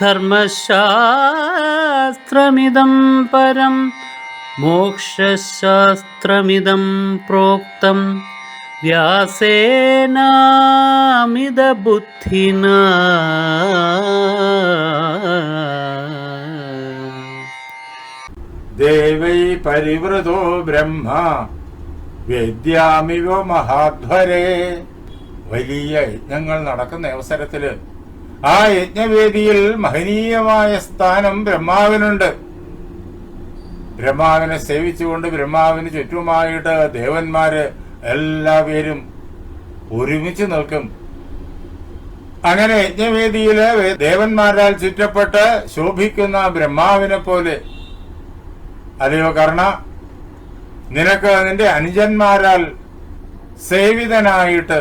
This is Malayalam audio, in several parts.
ധർമ്മശാസ്ത്രമിദം പരം മോക്ഷശാസ്ത്രമിദം പ്രോക്തം. വ്യാസേനാമിതബുദ്ധിന. ദേവൈ പരിവൃതോ ബ്രഹ്മ വേദ്യാമിവ മഹാധ്വരേ. വലിയ യജ്ഞങ്ങൾ നടക്കുന്ന അവസരത്തിൽ ആ യജ്ഞവേദിയിൽ മഹനീയമായ സ്ഥാനം ബ്രഹ്മാവിനുണ്ട്. ബ്രഹ്മാവിനെ സേവിച്ചുകൊണ്ട് ബ്രഹ്മാവിന് ചുറ്റുമായിട്ട് ദേവന്മാര് എല്ലാവരും ഒരുമിച്ച് നിൽക്കും. അങ്ങനെ യജ്ഞവേദിയിൽ ദേവന്മാരാൽ ചുറ്റപ്പെട്ട് ശോഭിക്കുന്ന ബ്രഹ്മാവിനെ പോലെ. അതെയോ കർണ? നിനക്ക് നിന്റെ അനുജന്മാരാൽ സേവിതനായിട്ട്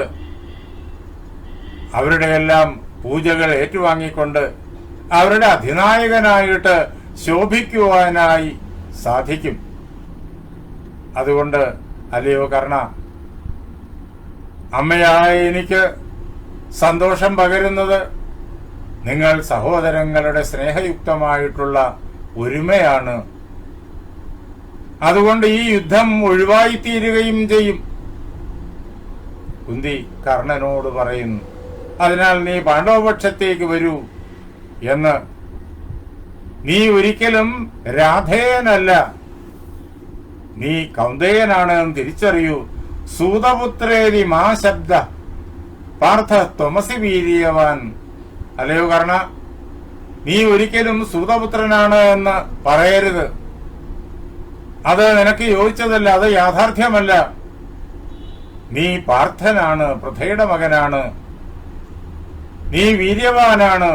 അവരുടെ എല്ലാം പൂജകൾ ഏറ്റുവാങ്ങിക്കൊണ്ട് അവരുടെ അധിനായകനായിട്ട് ശോഭിക്കുവാനായി സാധിക്കും. അതുകൊണ്ട് അല്ലയോ കർണ അമ്മയായ എനിക്ക് സന്തോഷം പകരുന്നത് നിങ്ങൾ സഹോദരങ്ങളുടെ സ്നേഹയുക്തമായിട്ടുള്ള ഒരുമയാണ്. അതുകൊണ്ട് ഈ യുദ്ധം ഒഴിവായിത്തീരുകയും ചെയ്യും. കുന്തി കർണനോട് പറയുന്നു അതിനാൽ നീ പാണ്ഡവപക്ഷത്തേക്ക് വരൂ എന്ന്. നീ ഒരിക്കലും രാധേയനല്ല. നീ കൗന്ദേയനാണ് എന്ന് തിരിച്ചറിയൂ. സൂതപുത്രേരി മാ ശബ്ദ. പാർത്ഥ ത്വമസി വീര്യവാൻ. അല്ലയോ കർണ? നീ ഒരിക്കലും സൂതപുത്രനാണ് എന്ന് പറയരുത്. അത് നിനക്ക് യോജിച്ചതല്ല അത് യാഥാർത്ഥ്യമല്ല. നീ പാർത്ഥനാണ് പ്രഥയുടെ മകനാണ്. നീ വീര്യവാനാണ്.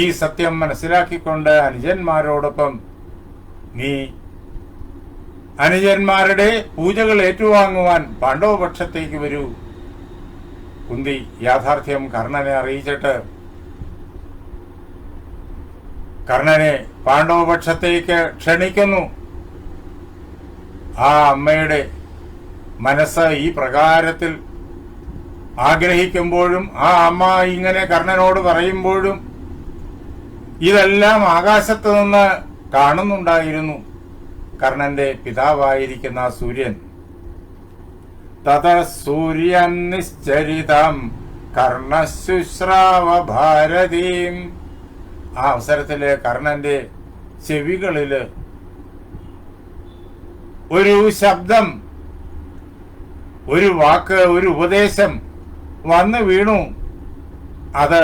ഈ സത്യം മനസ്സിലാക്കിക്കൊണ്ട് അനുജന്മാരോടൊപ്പം നീ അനുജന്മാരുടെ പൂജകൾ ഏറ്റുവാങ്ങുവാൻ പാണ്ഡവപക്ഷത്തേക്ക് വരൂ. കുന്തി യാഥാർത്ഥ്യം കർണനെ അറിയിച്ചിട്ട് കർണനെ പാണ്ഡവപക്ഷത്തേക്ക് ക്ഷണിക്കുന്നു. ആ അമ്മയുടെ മനസ്സ് ഈ പ്രകാരത്തിൽ ആഗ്രഹിക്കുമ്പോഴും ആ അമ്മ ഇങ്ങനെ കർണനോട് പറയുമ്പോഴും ഇതെല്ലാം ആകാശത്ത് നിന്ന് കാണുന്നുണ്ടായിരുന്നു. കർണന്റെ പിതാവായിരിക്കുന്ന സൂര്യൻ. തത സൂര്യൻ നിശ്ചരിതം കർണശുശ്രാവ ഭാരതീം ആ അവസരത്തിൽ കർണന്റെ ചെവികളിൽ ഒരു ശബ്ദം ഒരു വാക്ക് ഒരു ഉപദേശം വന്നു വീണു. അത്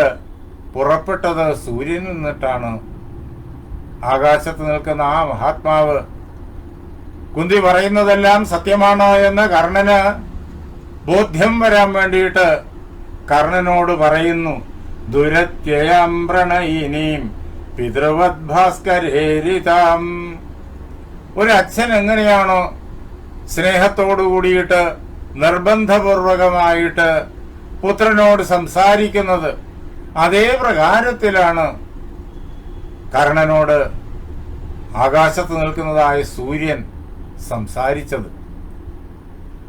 പുറപ്പെട്ടത് സൂര്യനിൽ നിന്നിട്ടാണ്. ആകാശത്ത് നിൽക്കുന്ന ആ മഹാത്മാവ് കുന്തി പറയുന്നതെല്ലാം സത്യമാണോ എന്ന് കർണന് ബോധ്യം വരാൻ വേണ്ടിയിട്ട് കർണനോട് പറയുന്നു. ദുരത്യയം പ്രണയിനിയും പിതൃവത് ഭാസ്കരേരിതാം ഒരു അച്ഛൻ എങ്ങനെയാണോ സ്നേഹത്തോടു കൂടിയിട്ട് നിർബന്ധപൂർവകമായിട്ട് പുത്രനോട് സംസാരിക്കുന്നത് അതേ പ്രകാരത്തിലാണ്. കർണനോട് ആകാശത്ത് നിൽക്കുന്നതായ സൂര്യൻ സംസാരിച്ചത്.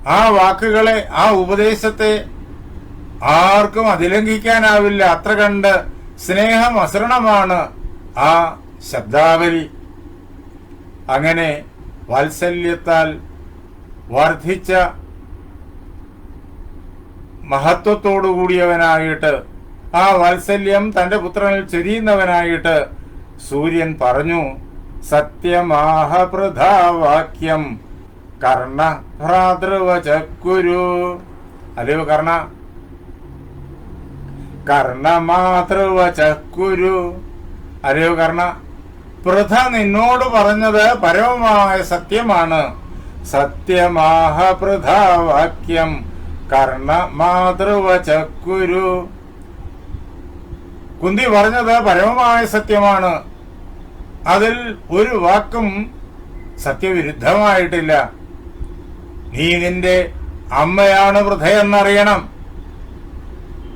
ആ വാക്കുകളെ ആ ഉപദേശത്തെ ആർക്കും അതിലംഘിക്കാനാവില്ല. അത്ര കണ്ട് സ്നേഹം അസരണമാണ് ആ ശബ്ദാവലി. അങ്ങനെ വാത്സല്യത്താൽ വർദ്ധിച്ച മഹത്വത്തോടു കൂടിയവനായിട്ട് ആ വാത്സല്യം തന്റെ പുത്രനിൽ ചെരിയുന്നവനായിട്ട് സൂര്യൻ പറഞ്ഞു സത്യമാഹപ്രധാവാക്യം കർണ ഭ്രാതൃവചക്കുരു അല്ലയോ കർണ? കർണമാതൃവചക്കുരു. അല്ലയോ കർണ? പൃഥ നിന്നോട് പറഞ്ഞത് പരമമായ സത്യമാണ്. സത്യമാഹ പൃഥാവാക്യം കർണ മാതൃവചക്കുരു. കുന്തി പറഞ്ഞത് പരമമായ സത്യമാണ്. അതിൽ ഒരു വാക്കും സത്യവിരുദ്ധമായിട്ടില്ല. നീ നിന്റെ അമ്മയാണ് വൃഥയെന്നറിയണം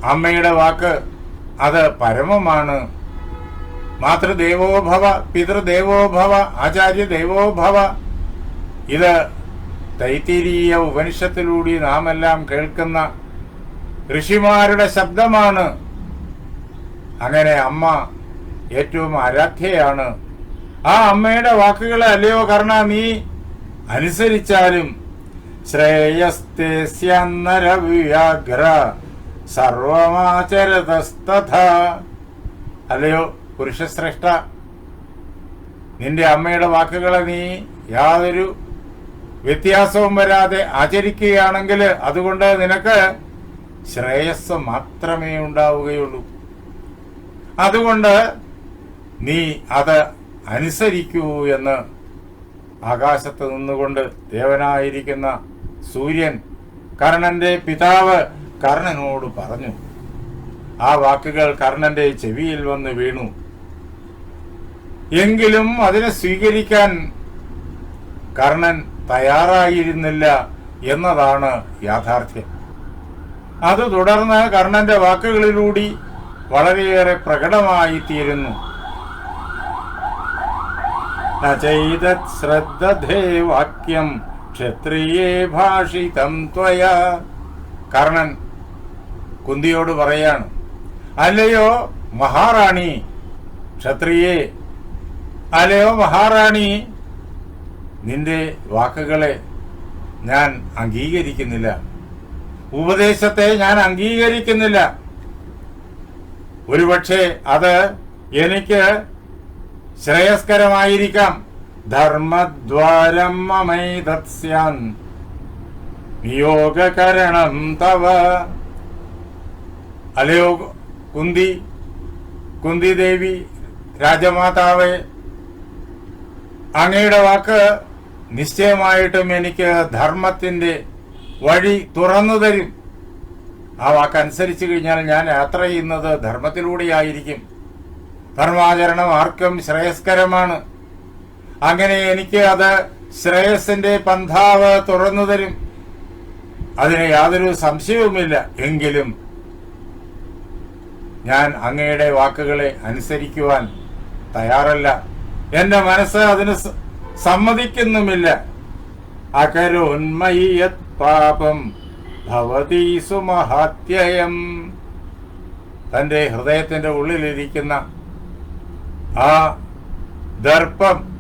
അമ്മയുടെ വാക്ക് അത് പരമമാണ്. മാതൃദേവോഭവ പിതൃദേവോഭവ ആചാര്യ ദേവോഭവ ഇത് തൈത്തിരീയ ഉപനിഷത്തിലൂടെ നാം എല്ലാം കേൾക്കുന്ന ഋഷിമാരുടെ ശബ്ദമാണ്. അങ്ങനെ അമ്മ ഏറ്റവും ആരാധ്യയാണ്. ആ അമ്മയുടെ വാക്കുകളെ അല്ലയോ കർണ നീ അനുസരിച്ചാലും ശ്രേയസ്തേസ്യന്നരവ്യാഗ്ര സർവമാചരതസ്തഥ. അല്ലയോ പുരുഷശ്രേഷ്ഠ നിന്റെ അമ്മയുടെ വാക്കുകളെ നീ യാതൊരു വ്യത്യാസവും വരാതെ ആചരിക്കുകയാണെങ്കിൽ അതുകൊണ്ട് നിനക്ക് ശ്രേയസ് മാത്രമേ ഉണ്ടാവുകയുള്ളൂ. അതുകൊണ്ട് നീ അത് അനുസരിക്കൂ എന്ന് ആകാശത്ത് നിന്നുകൊണ്ട് ദേവനായിരിക്കുന്ന സൂര്യൻ കർണന്റെ പിതാവ് കർണനോട് പറഞ്ഞു. ആ വാക്കുകൾ കർണന്റെ ചെവിയിൽ വന്ന് വീണു. എങ്കിലും അതിനെ സ്വീകരിക്കാൻ കർണൻ തയ്യാറായിരുന്നില്ല എന്നതാണ് യാഥാർത്ഥ്യം. അത് തുടർന്ന് കർണന്റെ വാക്കുകളിലൂടി വളരെയേറെ പ്രകടമായി തീരുന്നു നചൈതത് വാക്യം ക്ഷത്രിയേ ഭാഷിതം ത്വയ. കർണൻ കുന്തിയോട് പറയാണ് അല്ലയോ മഹാറാണി ക്ഷത്രിയേ അല്ലയോ മഹാറാണി നിന്റെ വാക്കുകളെ ഞാൻ അംഗീകരിക്കുന്നില്ല. ഉപദേശത്തെ ഞാൻ അംഗീകരിക്കുന്നില്ല. ഒരുപക്ഷെ അത് എനിക്ക് ശ്രേയസ്കരമായിരിക്കാം. ധർമ്മദ്വാരം നിയോഗകരണം തവ. അലയോ കുന്തി കുന്തി ദേവി രാജമാതാവേ അങ്ങയുടെ വാക്ക് നിശ്ചയമായിട്ടും എനിക്ക് ധർമ്മത്തിന്റെ വഴി തുറന്നു തരും. ആ വാക്കനുസരിച്ച് കഴിഞ്ഞാൽ ഞാൻ യാത്ര ചെയ്യുന്നത് ധർമ്മത്തിലൂടെയായിരിക്കും. ധർമാചരണം ആർക്കും ശ്രേയസ്കരമാണ്. അങ്ങനെ എനിക്ക് അത് ശ്രേയസിന്റെ പന്ഥാവ് തുറന്നു തരും. അതിന് യാതൊരു സംശയവുമില്ല. എങ്കിലും ഞാൻ അങ്ങയുടെ വാക്കുകളെ അനുസരിക്കുവാൻ തയ്യാറല്ല. എന്റെ മനസ്സ് അതിന് സമ്മതിക്കുന്നുമില്ല. അകരോന്മയത് പാപം ഭവതീസു മഹാത്യയം തന്റെ ഹൃദയത്തിന്റെ ഉള്ളിലിരിക്കുന്ന ആ ദർപ്പം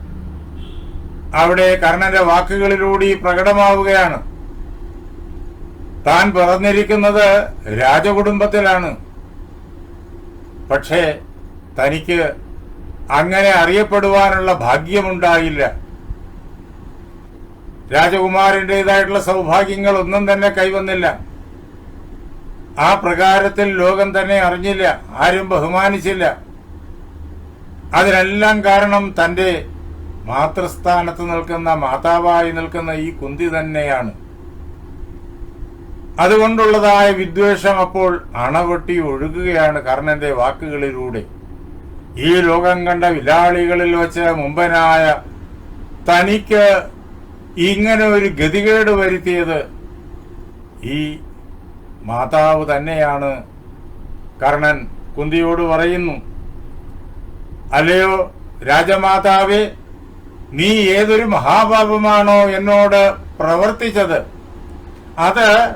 അവിടെ കർണന്റെ വാക്കുകളിലൂടെ പ്രകടമാവുകയാണ്. താൻ പിറന്നിരിക്കുന്നത് രാജകുടുംബത്തിലാണ്. പക്ഷേ തനിക്ക് അങ്ങനെ അറിയപ്പെടുവാനുള്ള ഭാഗ്യമുണ്ടായില്ല. രാജകുമാരന്റെതായിട്ടുള്ള സൗഭാഗ്യങ്ങൾ ഒന്നും തന്നെ കൈവന്നില്ല. ആ പ്രകാരത്തിൽ ലോകം തന്നെ അറിഞ്ഞില്ല ആരും ബഹുമാനിച്ചില്ല. അതിനെല്ലാം കാരണം തന്റെ മാതൃസ്ഥാനത്ത് നിൽക്കുന്ന മാതാവായി നിൽക്കുന്ന ഈ കുന്തി തന്നെയാണ്. അതുകൊണ്ടുള്ളതായ വിദ്വേഷം അപ്പോൾ അണവെട്ടി ഒഴുകുകയാണ് കർണന്റെ വാക്കുകളിലൂടെ. ഈ ലോകം കണ്ട വിലാളികളിൽ വെച്ച് മുമ്പനായ തനിക്ക് ഇങ്ങനെ ഒരു ഗതികേട് വരുത്തിയത് ഈ മാതാവ് തന്നെയാണ്. കർണൻ കുന്തിയോട് പറയുന്നു അല്ലയോ രാജമാതാവേ നീ ഏതൊരു മഹാപാപമാണോ എന്നോട് പ്രവർത്തിച്ചത്? അത്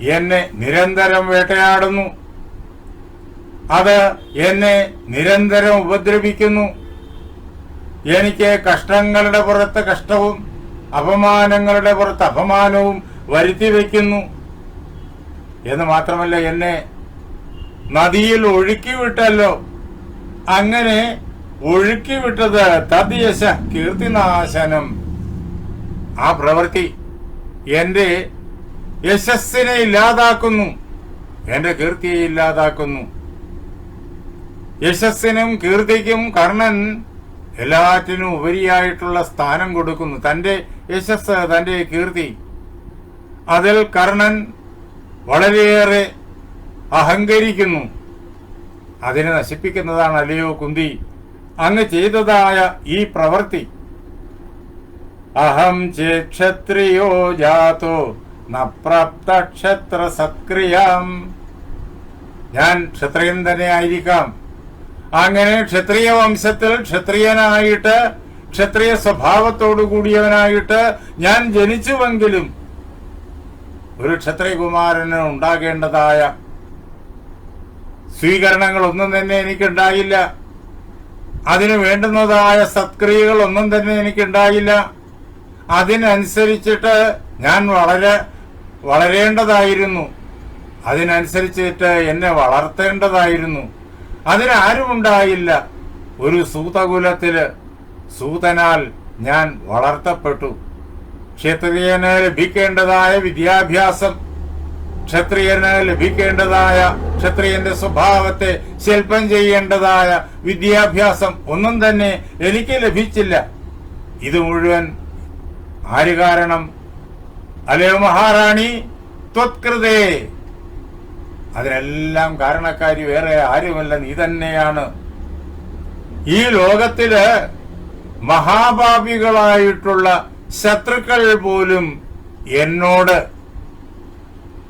എന്നെ നിരന്തരം വേട്ടയാടുന്നു. അത് എന്നെ നിരന്തരം ഉപദ്രവിക്കുന്നു. എനിക്ക് കഷ്ടങ്ങളുടെ പുറത്ത് കഷ്ടവും അപമാനങ്ങളുടെ പുറത്ത് അപമാനവും വരുത്തി വയ്ക്കുന്നു എന്ന് മാത്രമല്ല എന്നെ നദിയിൽ ഒഴുക്കി വിട്ടല്ലോ. അങ്ങനെ ഒഴുക്കി വിട്ടത് തദ്ദേശ കീർത്തിനാശനം. ആ പ്രവൃത്തി എന്റെ യശസ്സിനെ ഇല്ലാതാക്കുന്നു. എന്റെ കീർത്തിയെ ഇല്ലാതാക്കുന്നു. യശസ്സിനും കീർത്തിക്കും കർണൻ എല്ലാറ്റിനും ഉപരിയായിട്ടുള്ള സ്ഥാനം കൊടുക്കുന്നു. തന്റെ യശസ് തന്റെ കീർത്തി. അതിൽ കർണൻ വളരെയേറെ അഹങ്കരിക്കുന്നു. അതിനെ നശിപ്പിക്കുന്നതാണ് അല്ലയോ കുന്തി? അങ്ങ് ചെയ്തതായ ഈ പ്രവൃത്തി. അഹം ചേ ക്ഷത്രിയോ ജാതോ നപ്രാപ്ത ക്ഷത്ര സത്ക്രിയാം ഞാൻ ക്ഷത്രിയൻ തന്നെ ആയിരിക്കാം. അങ്ങനെ ക്ഷത്രിയ വംശത്തിൽ ക്ഷത്രിയനായിട്ട് ക്ഷത്രിയ സ്വഭാവത്തോടു കൂടിയവനായിട്ട് ഞാൻ ജനിച്ചുവെങ്കിലും ഒരു ക്ഷത്രിയകുമാരന് ഉണ്ടാകേണ്ടതായ സ്വീകരണങ്ങളൊന്നും തന്നെ എനിക്കുണ്ടായില്ല. അതിന് വേണ്ടുന്നതായ സത്ക്രിയകൾ ഒന്നും തന്നെ എനിക്കുണ്ടായില്ല. അതിനനുസരിച്ചിട്ട് ഞാൻ വളരെ വളരേണ്ടതായിരുന്നു. അതിനനുസരിച്ചിട്ട് എന്നെ വളർത്തേണ്ടതായിരുന്നു. അതിനാരും ഉണ്ടായില്ല ഒരു സൂതകുലത്തിൽ സൂതനാൽ ഞാൻ വളർത്തപ്പെട്ടു. ക്ഷത്രിയന് ലഭിക്കേണ്ടതായ വിദ്യാഭ്യാസം ക്ഷത്രിയന് ലഭിക്കേണ്ടതായ ക്ഷത്രിയന്റെ സ്വഭാവത്തെ ശില്പം ചെയ്യേണ്ടതായ വിദ്യാഭ്യാസം ഒന്നും തന്നെ എനിക്ക് ലഭിച്ചില്ല. ഇത് മുഴുവൻ ആര് കാരണം? അലയോ മഹാറാണി? ത്വത്കൃതേ. അതിനെല്ലാം കാരണക്കാരി വേറെ ആരുമല്ല നീ തന്നെയാണ്. ഈ ലോകത്തിൽ മഹാപാപികളായിട്ടുള്ള ശത്രുക്കൾ പോലും എന്നോട്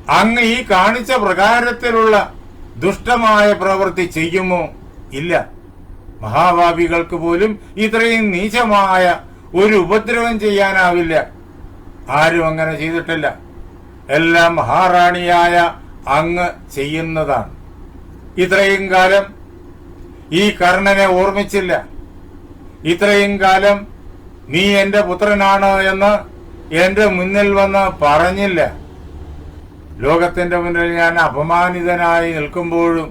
അങ്ങ് ഈ കാണിച്ച പ്രകാരത്തിലുള്ള ദുഷ്ടമായ പ്രവൃത്തി ചെയ്യുമോ? ഇല്ല. മഹാഭാവികൾക്ക് പോലും ഇത്രയും നീചമായ ഒരു ഉപദ്രവം ചെയ്യാനാവില്ല. ആരും അങ്ങനെ ചെയ്തിട്ടില്ല. എല്ലാം മഹാറാണിയായ അങ്ങ് ചെയ്യുന്നതാണ്. ഇത്രയും കാലം ഈ കർണനെ ഓർമ്മിച്ചില്ല. ഇത്രയും കാലം നീ എന്റെ പുത്രനാണ് എന്ന് എന്റെ മുന്നിൽ വന്ന് പറഞ്ഞില്ല. ലോകത്തിന്റെ മുന്നിൽ ഞാൻ അപമാനിതനായി നിൽക്കുമ്പോഴും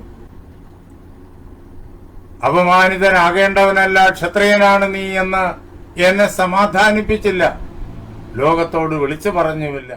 അപമാനിതനാകേണ്ടവനല്ല ക്ഷത്രിയനാണ് നീ എന്ന് എന്നെ സമാധാനിപ്പിച്ചില്ല. ലോകത്തോട് വിളിച്ചു പറഞ്ഞുമില്ല.